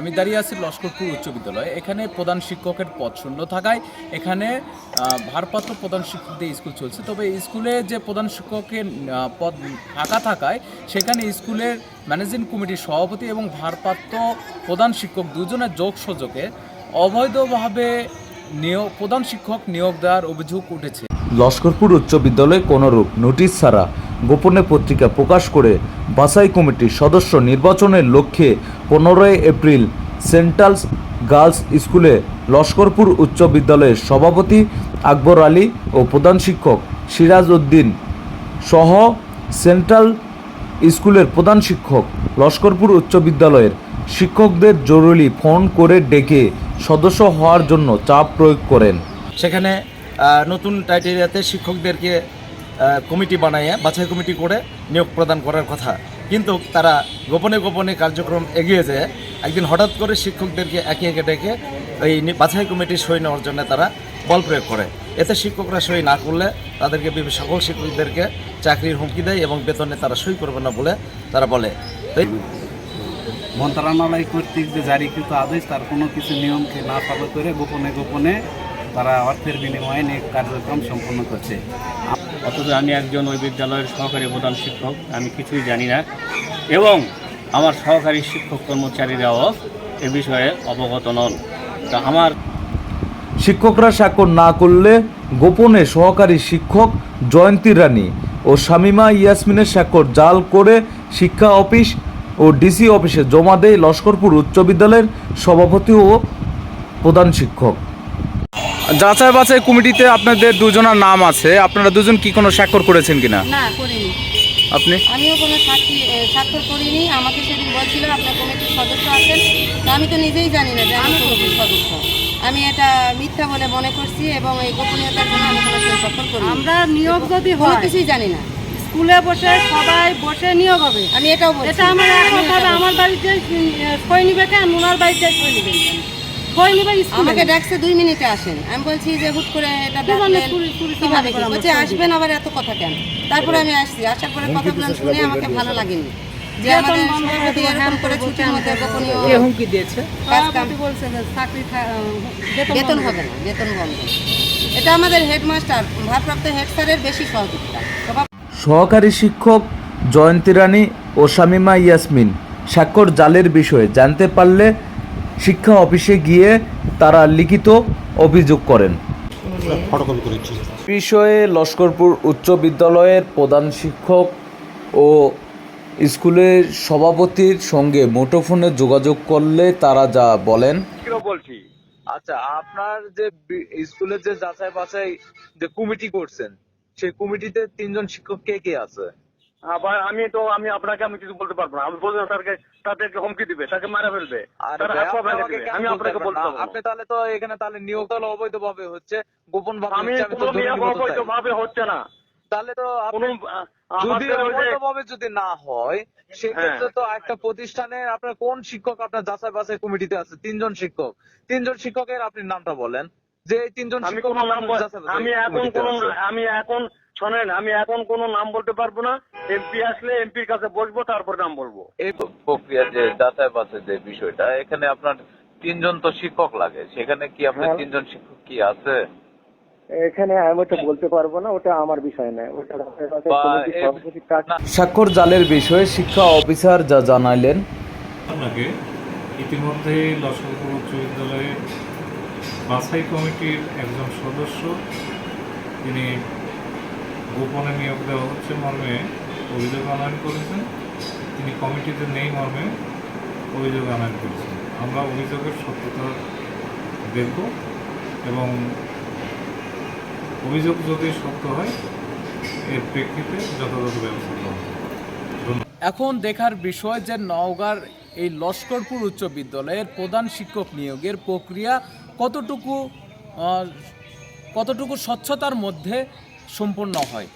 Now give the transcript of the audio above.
আমি দাঁড়িয়ে আছি লস্করপুর উচ্চ বিদ্যালয়ে। এখানে প্রধান শিক্ষকের পদ শূন্য থাকায় এখানে ভারপ্রাপ্ত প্রধান শিক্ষক দিয়ে স্কুল চলছে। তবে স্কুলে যে প্রধান শিক্ষকের পদ ফাঁকা থাকায়, সেখানে স্কুলের ম্যানেজিং কমিটির সভাপতি এবং ভারপ্রাপ্ত প্রধান শিক্ষক দুজনের যোগ সুযোগে অবৈধভাবে নিয়োগ, প্রধান শিক্ষক নিয়োগ দেওয়ার অভিযোগ উঠেছে। লস্করপুর উচ্চ বিদ্যালয়ে কোনোরূপ নোটিশ ছাড়া গোপনে পত্রিকা প্রকাশ করে বাছাই কমিটির সদস্য নির্বাচনের লক্ষ্যে পনেরোই এপ্রিল সেন্ট্রাল গার্লস স্কুলে লস্করপুর উচ্চ বিদ্যালয়ের সভাপতি আকবর আলী ও প্রধান শিক্ষক সিরাজ উদ্দিন সহ সেন্ট্রাল স্কুলের প্রধান শিক্ষক লস্করপুর উচ্চ বিদ্যালয়ের শিক্ষকদের জরুরি ফোন করে ডেকে সদস্য হওয়ার জন্য চাপ প্রয়োগ করেন। সেখানে নতুন টাইটেরিয়াতে শিক্ষকদেরকে কমিটি বানাইয়ে, বাছাই কমিটি করে নিয়োগ প্রদান করার কথা। কিন্তু তারা গোপনে গোপনে কার্যক্রম এগিয়ে যায়। একদিন হঠাৎ করে শিক্ষকদেরকে একে একে ডেকে এই বাছাই কমিটির সই নেওয়ার জন্য তারা বল প্রয়োগ করে। এতে শিক্ষকরা সই না করলে তাদেরকে সকল শিক্ষকদেরকে চাকরির হুমকি দেয় এবং বেতনে তারা সই করবে না বলে তারা বলে। মন্ত্রণালয় কর্তৃক যে জারিকৃত আদেশ, তার কোনো কিছু নিয়মকে না ফলো করে গোপনে গোপনে তারা অর্থের বিনিময়ে নিয়োগ কার্যক্রম সম্পন্ন করছে। অথচ আমি একজন ওই বিদ্যালয়ের সহকারী প্রধান শিক্ষক, আমি কিছুই জানি না। এবং আমার সহকারী শিক্ষক কর্মচারীরাও এ বিষয়ে অবগত নন। তা আমার শিক্ষকরা স্বাক্ষর না করলে গোপনে সহকারী শিক্ষক জয়ন্তী রানী ও শামিমা ইয়াসমিনের স্বাক্ষর জাল করে শিক্ষা অফিস ও ডিসি অফিসে জমা দেয় লস্করপুর উচ্চ বিদ্যালয়ের সভাপতি ও প্রধান শিক্ষক। যাচাই বাছাই কমিটিতে আপনাদের দুজনের নাম আছে। আপনারা দুজন কি কোনো স্বাক্ষর করেছেন কিনা? না করিনি। আপনি? আমিও কোনো সাক্ষী স্বাক্ষর করিনি। আমাকে সেদিন বলছিল আপনার কমিটির সদস্য আছেন। তা আমি তো নিজেই জানি না যে আমি কমিটির সদস্য। আমি এটা মিথ্যা বলে মনে করছি এবং এই গোপনীয়তার জন্য আমি কোনো স্বাক্ষর করি আমরা নিয়োগ যদি কোনো হয় কিছুই জানি না। স্কুলে বসে সবাই বসে নিয়োগ হবে। আমি এটাও বলছি এটা আমার এখন। আমার বাড়িতে সই নিবে কেন? ওনার বাড়িতে সই নিবেন আমাকে ডাকছে দুই মিনিটে আসেন। আমি বলছি যে হুট করে এটা ডাকলেন পুরি- পুরি কীভাবে কি? বলছে আসবেন আবার এত কথা কেন? তারপরে আমি আসছি। আসার পরে কথাগুলো শুনে আমাকে ভালো লাগেনি। যে আমাদের সভাপতি এরকম হ্যাঁ করে ছুটির মধ্যে গোপনীয় হুমকি দিয়েছে? সভাপতি বলছে চাকরি বেতন বেতন হবে না বেতন বন্ধ। এটা আমাদের হেডমাস্টার ভারপ্রাপ্ত হেড স্যারের বেশি সহযোগিতা। সহকারী শিক্ষক জয়ন্তী রানী ও শামিমা ইয়াসমিন স্বাক্ষর জালের বিষয়ে। জানতে পারলে শিক্ষা অফিসে গিয়ে তারা লিখিত অভিযোগ করেন। বিষয়ে লস্করপুর উচ্চ বিদ্যালয়ের প্রধান শিক্ষক ও স্কুলের সভাপতির সঙ্গে মুঠোফোনে যোগাযোগ করলে তারা যা বলেন। বলছি? আচ্ছা আপনার যে স্কুলের যে যাচাই বাছাই যে কমিটি করছেন সেই কমিটিতে তিনজন শিক্ষক কে কে আছে? আবার আমি তো আমি আপনাকে আমি কিছু বলতে পারব না। আমি বলতে তাদেরকে তাদেরকে হুমকি দিবে তাকে মারা ফেলবে। আমি আপনাকে বলতে পারব আপনি তাহলে তো এখানে তাহলে নিয়োগ তাহলে অবৈধ ভাবে হচ্ছে গোপন ভাবে আমি অবৈধ ভাবে হচ্ছে না। তাহলে তো আপনি যদি যদি না হয় সেক্ষেত্রে হ্যাঁ। তো একটা প্রতিষ্ঠানে আপনার কোন শিক্ষক আপনার যাচাই বাছাই কমিটিতে আছে? তিনজন শিক্ষক। তিনজন শিক্ষকের আপনি নামটা বলেন। যে তিনজন শিক্ষক আমি এখন। আমি এখন শোনেন আমি এখন কোনো নাম বলতে পারব না। এমপি আসলে এমপির কাছে বসবো তারপর নাম বলব। এই প্রক্রিয়া যে বাছাই যে বিষয়টা এখানে আপনার তিনজন তো শিক্ষক লাগে। সেখানে কি আপনার হ্যাঁ। তিনজন শিক্ষক কি আছে? এখানে আমি ওটা বলতে পারব না ওটা আমার বিষয় নয় ওটা না, স্বাক্ষর জালের বিষয়ে শিক্ষা অফিসার যা জানাইলেন। আপনাকে উচ্চ বিদ্যালয়ের বাছাই কমিটির একজন সদস্য তিনি গোপনে নিয়োগ দেওয়া হচ্ছে মর্মে অভিযোগ আনয়ন করেছেন। তিনি কমিটিতে নেই মর্মে অভিযোগ আনয়ন করেছেন। আমরা অভিযোগের সত্যতা দেখব এবং অভিযোগ যদি সত্য হয়, এর প্রেক্ষিতে যথাযথ ব্যবস্থা গ্রহণ এখন দেখার বিষয় যে নওগাঁর এই লস্করপুর উচ্চ বিদ্যালয়ের প্রধান শিক্ষক নিয়োগের প্রক্রিয়া কতটুকু কতটুকু স্বচ্ছতার মধ্যে সম্পন্ন হয়।